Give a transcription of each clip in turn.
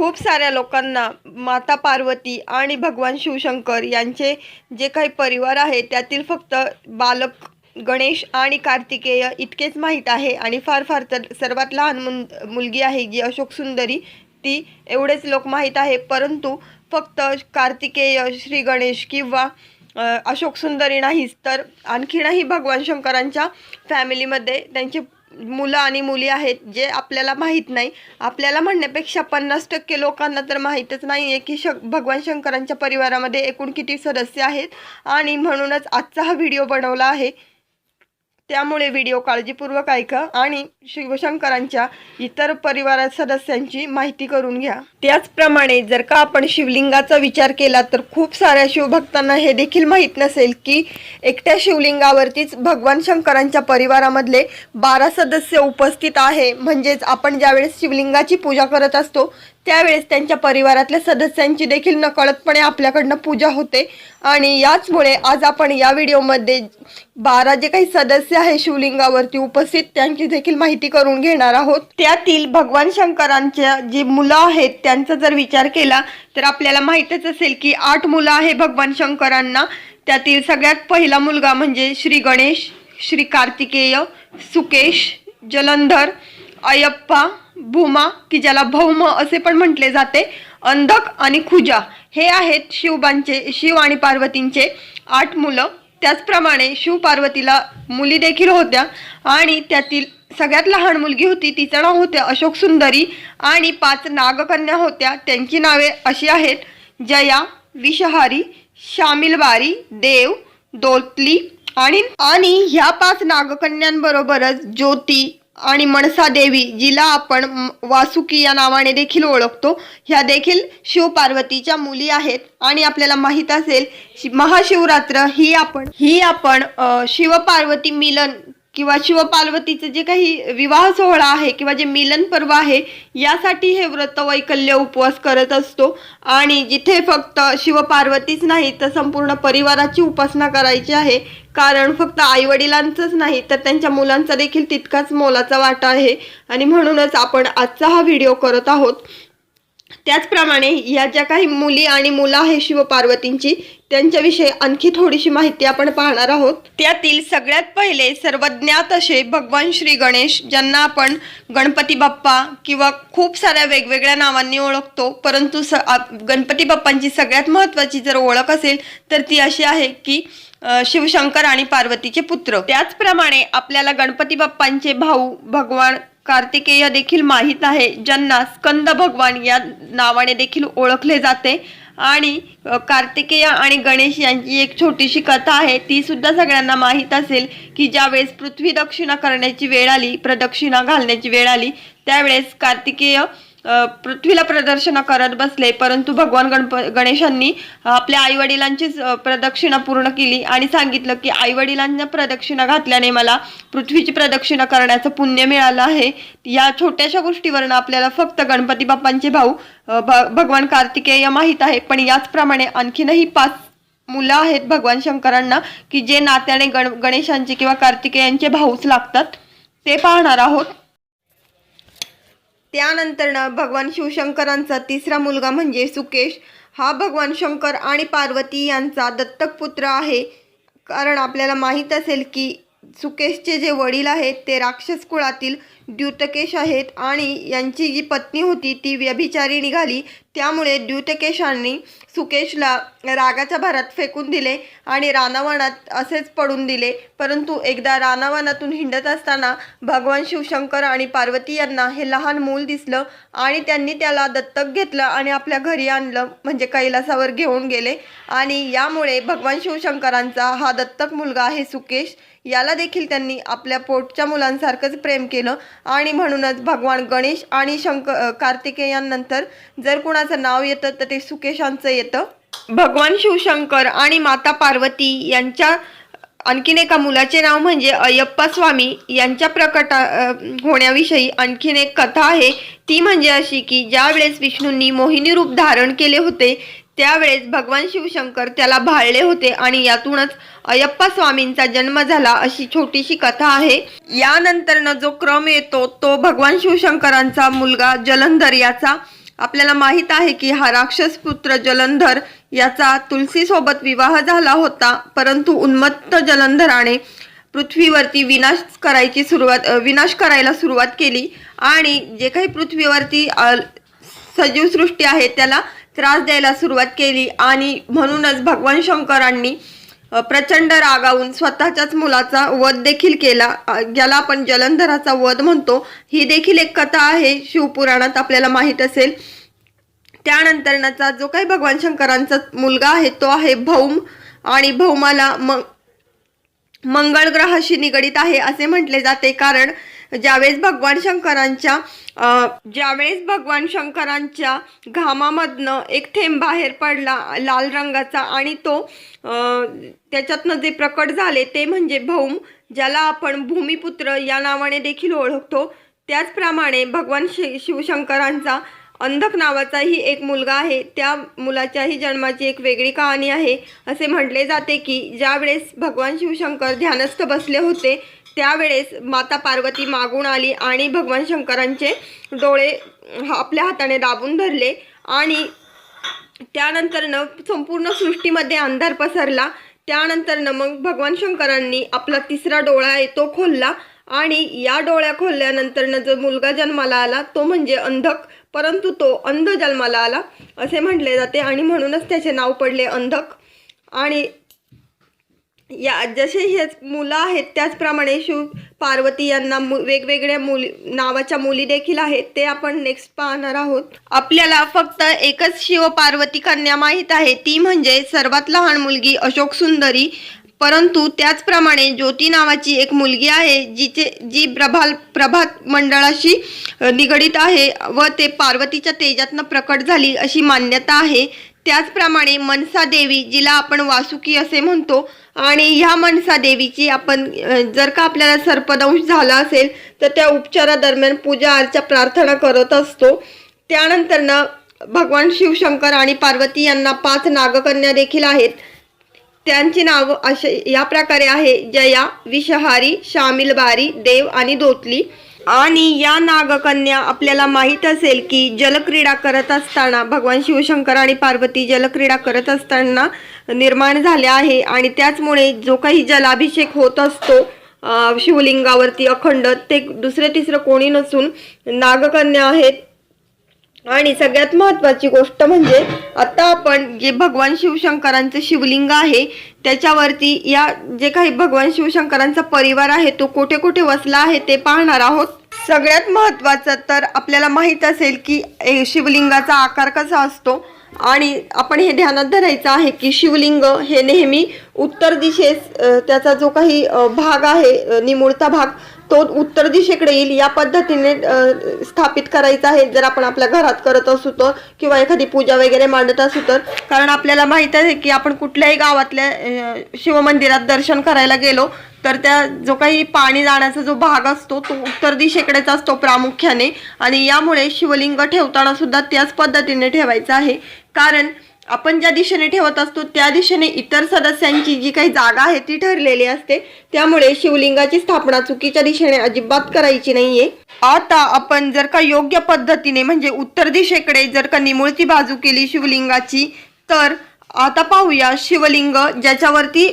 खूप साऱ्या लोकांना माता पार्वती आणि भगवान शिवशंकर यांचे जे काही परिवार आहे त्यातील फक्त बालक गणेश आणि कार्तिकेय इतकेच माहीत आहे. आणि फार फार तर सर्वात लहान मुन मुलगी आहे जी अशोक सुंदरी ती एवढेच लोक माहीत आहे. परंतु फक्त कार्तिकेय श्री गणेश किंवा अशोक सुंदरी नाहीच तर आणखीनही भगवान शंकरांच्या फॅमिलीमध्ये त्यांचे मुलं आणि मुली आहेत जे आपल्याला माहीत नाही. आपल्याला म्हणण्यापेक्षा पन्नास टक्के लोकांना तर माहीतच नाही आहे की श भगवान शंकरांच्या परिवारामध्ये एकूण किती सदस्य आहेत. आणि म्हणूनच आजचा हा व्हिडिओ बनवला आहे. त्यामुळे व्हिडिओ काळजीपूर्वक ऐका आणि शिवशंकरांच्या इतर परिवारात सदस्यांची माहिती करून घ्या. त्याचप्रमाणे जर का आपण शिवलिंगाचा विचार केला तर खूप साऱ्या शिवभक्तांना हे देखील माहीत नसेल की एकट्या शिवलिंगावरतीच भगवान शंकरांच्या परिवारामधले बारा सदस्य उपस्थित आहे. म्हणजेच आपण ज्यावेळेस शिवलिंगाची पूजा करत असतो त्यावेळेस त्यांच्या परिवारातल्या सदस्यांची देखील नकळतपणे आपल्याकडनं पूजा होते. आणि याचमुळे आज आपण या व्हिडिओमध्ये बारा जे काही सदस्य आहे शिवलिंगावरती उपस्थित त्यांची देखील माहिती करून घेणार आहोत. त्यातील भगवान शंकरांच्या जी मुलं आहेत त्यांचा जर विचार केला तर आपल्याला माहीतच असेल की आठ मुलं आहे भगवान शंकरांना. त्यातील सगळ्यात पहिला मुलगा म्हणजे श्री गणेश श्री कार्तिकेय सुकेश जलंधर अयप्पा भूमा की ज्याला भौम असे पण म्हटले जाते अंधक आणि खुजा. हे आहेत शिवबांचे शिव आणि पार्वतींचे आठ मुलं. त्याचप्रमाणे शिव पार्वतीला मुली देखील होत्या आणि त्यातील सगळ्यात लहान मुलगी होती तिचं नाव होते अशोक सुंदरी आणि पाच नागकन्या होत्या. त्यांची नावे अशी आहेत जया विषहारी शामिलबारी देव दोतली आणि आणि ह्या पाच नागकन्यांबरोबरच ज्योती आणि मनसा देवी जिला आपण वासुकी या नावाने देखील ओळखतो. ह्या देखील शिवपार्वतीच्या मुली आहेत आणि आपल्याला माहीत असेल महाशिवरात्र ही आपण ही आपण शिवपार्वती मिलन किंवा शिवपार्वतीचं जे काही विवाह सोहळा आहे किंवा जे मिलन पर्व आहे यासाठी हे व्रत वैकल्य उपवास करत असतो. आणि जिथे फक्त शिवपार्वतीच नाही तर संपूर्ण परिवाराची उपासना करायची आहे. कारण फक्त आईवडिलांचंच नाही तर त्यांच्या मुलांचा देखील तितकाच मोलाचा वाटा आहे. आणि म्हणूनच आपण आजचा हा व्हिडिओ करत आहोत. त्याचप्रमाणे या ज्या काही मुली आणि मुलं आहे शिवपार्वतींची त्यांच्याविषयी आणखी थोडीशी माहिती आपण पाहणार आहोत. त्यातील सगळ्यात पहिले सर्वज्ञात असे भगवान श्री गणेश ज्यांना आपण गणपती बाप्पा किंवा खूप साऱ्या वेगवेगळ्या नावांनी ओळखतो परंतु स गणपती बाप्पांची सगळ्यात महत्त्वाची जर ओळख असेल तर ती अशी आहे की शिवशंकर आणि पार्वतीचे पुत्र. त्याचप्रमाणे आपल्याला गणपती बाप्पांचे भाऊ भगवान कार्तिकेय देखील माहीत आहे ज्यांना स्कंद भगवान या नावाने देखील ओळखले जाते. आणि कार्तिकेय आणि गणेश यांची एक छोटीशी कथा आहे ती सुद्धा सगळ्यांना माहीत असेल की ज्यावेळेस पृथ्वी दक्षिणा करण्याची वेळ आली प्रदक्षिणा घालण्याची वेळ आली त्यावेळेस कार्तिकेय पृथ्वीला प्रदर्शना करत बसले परंतु भगवान गणप गणेशांनी आपल्या आईवडिलांचीच प्रदक्षिणा पूर्ण केली आणि सांगितलं की आईवडिलांना प्रदक्षिणा घातल्याने मला पृथ्वीची प्रदक्षिणा करण्याचं पुण्य मिळालं आहे. या छोट्याशा गोष्टीवरनं आपल्याला फक्त गणपती बाप्पांचे भाऊ भ भगवान कार्तिकेय माहीत आहे. पण याचप्रमाणे आणखीनही पाच मुलं आहेत भगवान शंकरांना की जे नात्याने गण गणेशांचे किंवा कार्तिकेयांचे भाऊच लागतात. ते पाहणार आहोत. त्यानंतरनं भगवान शिवशंकरांचा तिसरा मुलगा म्हणजे सुकेश हा भगवान शंकर आणि पार्वती यांचा दत्तक पुत्र आहे. कारण आपल्याला माहीत असेल की सुकेशचे जे वडील आहेत ते राक्षस कुळातील द्युतकेश आहेत आणि यांची जी पत्नी होती ती व्यभिचारी निघाली. त्यामुळे द्युतकेशांनी सुकेशला रागाच्या भरात फेकून दिले आणि रानावनात असेच पडून दिले. परंतु एकदा रानावनातून हिंडत असताना भगवान शिवशंकर आणि पार्वती यांना हे लहान मूल दिसलं आणि त्यांनी त्याला दत्तक घेतलं आणि आपल्या घरी आणलं म्हणजे कैलासावर घेऊन गेले. आणि यामुळे भगवान शिवशंकरांचा हा दत्तक मुलगा आहे सुकेश. याला देखील त्यांनी आपल्या पोटच्या मुलांसारखंच प्रेम केलं. आणि म्हणूनच भगवान गणेश आणि शंक कार्तिकेयांनंतर जर कुणाचं नाव येतं तर ते सुकेशांचं येतं. भगवान शिवशंकर आणि माता पार्वती यांच्या आणखीन एका मुलाचे नाव म्हणजे अयप्पा स्वामी यांच्या प्रकटा होण्याविषयी आणखीन एक कथा आहे. ती म्हणजे अशी की ज्यावेळेस विष्णूंनी मोहिनी रूप धारण केले होते त्यावेळेस भगवान शिवशंकर त्याला भाळले होते आणि यातूनच अयप्पा स्वामींचा जन्म झाला अशी छोटीशी कथा आहे. यानंतरनं जो क्रम येतो तो भगवान शिवशंकरांचा मुलगा जलंधर याचा. आपल्याला माहीत आहे की हा राक्षस पुत्र जलंधर याचा तुलसीसोबत विवाह झाला होता परंतु उन्मत्त जलंधराने पृथ्वीवरती विनाश करायची सुरुवात विनाश करायला सुरुवात केली. आणि जे काही पृथ्वीवरती सजीव सृष्टी आहे त्याला त्रास द्यायला सुरुवात केली आणि म्हणूनच भगवान शंकरांनी प्रचंड रागावून स्वतःच्याच मुलाचा वध देखील केला. ज्याला आपण जलंधराचा वध म्हणतो ही देखील एक कथा आहे. शिवपुराणात आपल्याला माहीत असेल. त्यानंतरचा जो काही भगवान शंकरांचा मुलगा आहे तो आहे भौम. आणि भौमाला मंग मंगळ ग्रहाशी निगडीत आहे असे म्हटले जाते. कारण ज्यावेळेस भगवान शंकरांच्या ज्यावेळेस भगवान शंकरांच्या घामामधनं एक थेंब बाहेर पडला लाल रंगाचा आणि तो त्याच्यातनं जे प्रकट झाले ते म्हणजे भौम ज्याला आपण भूमिपुत्र या नावाने देखील ओळखतो. त्याचप्रमाणे भगवान शि शिवशंकरांचा अंधक नावाचाही एक मुलगा आहे. त्या मुलाच्याही जन्माची एक वेगळी कहाणी आहे. असे म्हटले जाते की ज्यावेळेस भगवान शिवशंकर ध्यानस्थ बसले होते त्यावेळेस माता पार्वती मागून आली आणि भगवान शंकरांचे डोळे आपल्या हाताने दाबून धरले आणि त्यानंतरनं संपूर्ण सृष्टीमध्ये अंधार पसरला. त्यानंतरनं मग भगवान शंकरांनी आपला तिसरा डोळा आहे तो खोलला आणि या डोळ्या खोलल्यानंतरनं जो मुलगा जन्माला आला तो म्हणजे अंधक परंतु तो अंध जन्माला आला असे म्हटले जाते आणि म्हणूनच त्याचे नाव पडले अंधक. आणि या जसे हे मुलं आहेत त्याचप्रमाणे शिव पार्वती यांना मु वेगवेगळ्या मुली नावाच्या मुली देखील आहेत ते आपण नेक्स्ट पाहणार आहोत. आपल्याला फक्त एकच शिव पार्वती कन्या माहीत आहे ती म्हणजे सर्वात लहान मुलगी अशोक सुंदरी. परंतु त्याचप्रमाणे ज्योती नावाची एक मुलगी आहे जिचे जी प्रभाल प्रभात मंडळाशी निगडीत आहे व ते पार्वतीच्या तेजातनं प्रकट झाली अशी मान्यता आहे. त्याचप्रमाणे मनसा देवी जिला आपण वासुकी असे म्हणतो आणि ह्या मनसा देवीची आपण जर का आपल्याला सर्पदंश झाला असेल तर त्या उपचारादरम्यान पूजा अर्चा प्रार्थना करत असतो. त्यानंतरनं भगवान शिवशंकर आणि पार्वती यांना पाच नागकन्या देखील आहेत. त्यांची नाव असे या प्रकारे आहे. जया विषहारी शामिलबारी देव आणि दोतली. आणि या नागकन्या आपल्याला माहीत असेल की जलक्रीडा करत असताना भगवान शिवशंकर आणि पार्वती जलक्रीडा करत असताना निर्माण झाल्या आहे. आणि त्याचमुळे जो काही जलाभिषेक होत असतो शिवलिंगावरती अखंड ते दुसरे तिसरं कोणी नसून नागकन्या आहेत. आणि सगळ्यात महत्त्वाची गोष्ट म्हणजे आता आपण जे भगवान शिवशंकरांचं शिवलिंग आहे त्याच्यावरती या जे काही भगवान शिवशंकरांचा परिवार आहे तो कुठे कुठे वसला आहे ते पाहणार आहोत. सगळ्यात महत्त्वाचं तर आपल्याला माहीत असेल की ए, शिवलिंगाचा आकार कसा असतो. आणि आपण हे ध्यानात धरायचं आहे की शिवलिंग हे नेहमी उत्तर दिशेस त्याचा जो काही भाग आहे अ, निमुळता भाग तो उत्तर दिशेकडे येईल. या पद्धतीने स्थापित करायचा आहे. जर आपण आपल्या घरात करत असू तर किंवा एखादी पूजा वगैरे मांडत असू तर. कारण आपल्याला माहीत आहे की आपण कुठल्याही गावातल्या शिवमंदिरात दर्शन करायला गेलो तर त्या जो काही पाणी जाण्याचा जो भाग असतो तो उत्तर दिशेकडेच असतो प्रामुख्याने. आणि यामुळे शिवलिंग ठेवताना सुद्धा त्याच पद्धतीने ठेवायचं आहे. कारण आपण ज्या दिशेने ठेवत असतो त्या दिशेने इतर सदस्यांची जी काही जागा आहे ती ठरलेली असते. त्यामुळे शिवलिंगाची स्थापना चुकीच्या दिशेने अजिबात करायची नाहीये. आता आपण जर का योग्य पद्धतीने म्हणजे उत्तर दिशेकडे जर का निमुळती बाजू केली शिवलिंगाची तर आता पाहूया शिवलिंग ज्याच्यावरती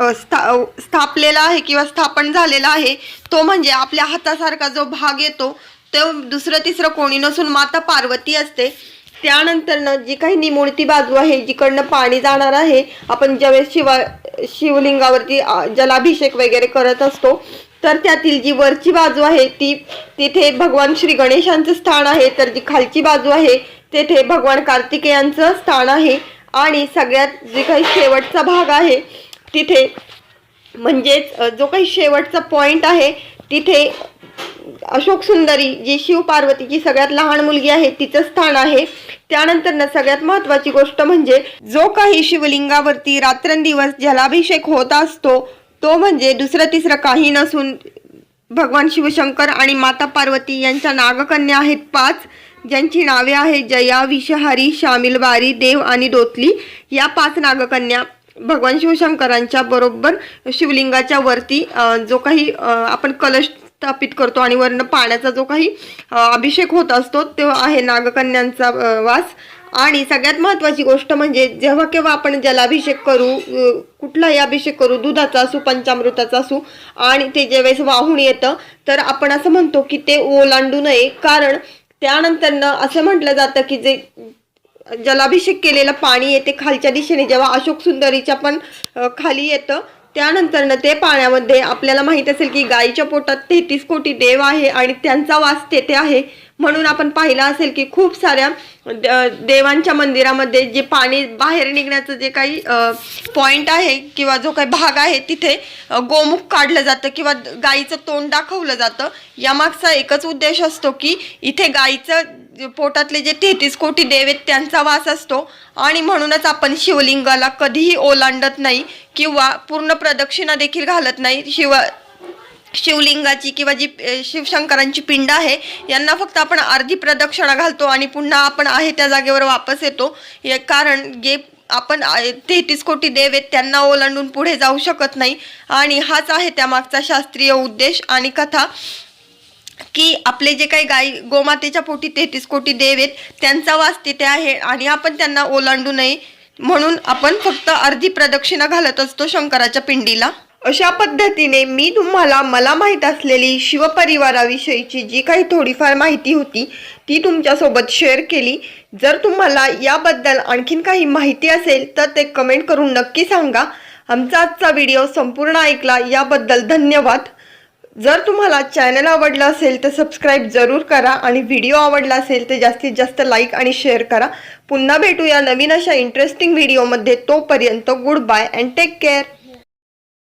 स्था स्थापलेला आहे किंवा स्थापन झालेला आहे तो म्हणजे आपल्या हातासारखा जो भाग येतो तो दुसरं तिसरं कोणी नसून माता पार्वती असते. त्यानंतरनं जी काही निमुळती बाजू आहे जिकडनं पाणी जाणार आहे आपण ज्यावेळेस शिवा शिवलिंगावरती जलाभिषेक वगैरे करत असतो तर त्यातील जी वरची बाजू आहे ती तिथे भगवान श्री गणेशांचं स्थान आहे तर जी खालची बाजू आहे तेथे भगवान कार्तिकेयांचं स्थान आहे. आणि सगळ्यात जे काही शेवटचा भाग आहे तिथे म्हणजेच जो काही शेवटचा पॉईंट आहे तिथे अशोक सुंदरी जी शिव पार्वतीची सगळ्यात लहान मुलगी आहे तिचं स्थान आहे. त्यानंतर सगळ्यात महत्वाची गोष्ट म्हणजे जो काही शिवलिंगावरती रात्रंदिवस जलाभिषेक होत असतो तो म्हणजे दुसरं तिसरं काही नसून भगवान शिवशंकर आणि माता पार्वती यांच्या नागकन्या आहेत पाच. ज्यांची नावे आहेत जया विषहारी शामिलबारी देव आणि दोतली. या पाच नागकन्या भगवान शिवशंकरांच्या बरोबर शिवलिंगाच्या वरती जो काही आपण कलश स्थापित करतो आणि वरनं पाण्याचा जो काही अभिषेक होत असतो तो आहे नागकन्यांचा वास. आणि सगळ्यात महत्त्वाची गोष्ट म्हणजे जेव्हा केव्हा आपण जलाभिषेक करू कुठलाही अभिषेक करू दुधाचा असू पंचामृताचा असू आणि ते ज्यावेळेस वाहून येतं तर आपण असं म्हणतो की ते ओलांडू नये. कारण त्यानंतरनं असं म्हटलं जातं की जे जलाभिषेक केलेलं पाणी येते खालच्या दिशेने. जेव्हा अशोक सुंदरीच्या पण खाली येतं त्यानंतरनं ते पाण्यामध्ये आपल्याला माहीत असेल की गायीच्या पोटात तेहतीस कोटी देव आहे आणि त्यांचा वास तेथे आहे. म्हणून आपण पाहिलं असेल की खूप साऱ्या द- देवांच्या मंदिरामध्ये जे पाणी बाहेर निघण्याचं जे काही पॉइंट आहे किंवा जो काही भाग आहे तिथे गोमुख काढलं जातं किंवा गाईचं तोंड दाखवलं जातं. यामागचा एकच उद्देश असतो की इथे गाईचं जे पोटातले जे तेहतीस कोटी देव आहेत त्यांचा वास असतो. आणि म्हणूनच आपण शिवलिंगाला कधीही ओलांडत नाही किंवा पूर्ण प्रदक्षिणा देखील घालत नाही. शिव शिवलिंगाची किंवा जी शिवशंकरांची पिंड आहे यांना फक्त आपण अर्धी प्रदक्षिणा घालतो आणि पुन्हा आपण आहे त्या जागेवर वापस येतो. ये कारण जे आपण तेहतीस कोटी देव आहेत त्यांना ओलांडून पुढे जाऊ शकत नाही. आणि हाच आहे त्यामागचा शास्त्रीय उद्देश आणि कथा. की आपले जे काही गाई गोमातेच्या पोटी तेहतीस कोटी देव आहेत त्यांचा वास तिथे आहे आणि आपण त्यांना ओलांडू नये म्हणून आपण फक्त अर्धी प्रदक्षिणा घालत असतो शंकराच्या पिंडीला. अशा पद्धतीने मी तुम्हाला मला माहीत असलेली शिवपरिवाराविषयीची जी काही थोडीफार माहिती होती ती तुमच्यासोबत शेअर केली. जर तुम्हाला याबद्दल आणखीन काही माहिती असेल तर ते कमेंट करून नक्की सांगा. आमचा आजचा व्हिडिओ संपूर्ण ऐकला याबद्दल धन्यवाद. जर तुम्हाला चॅनल आवडलं असेल तर सबस्क्राईब जरूर करा आणि व्हिडिओ आवडला असेल तर जास्तीत जास्त लाईक आणि शेअर करा. पुन्हा भेटूया नवीन अशा इंटरेस्टिंग व्हिडिओमध्ये तोपर्यंत good bye and take care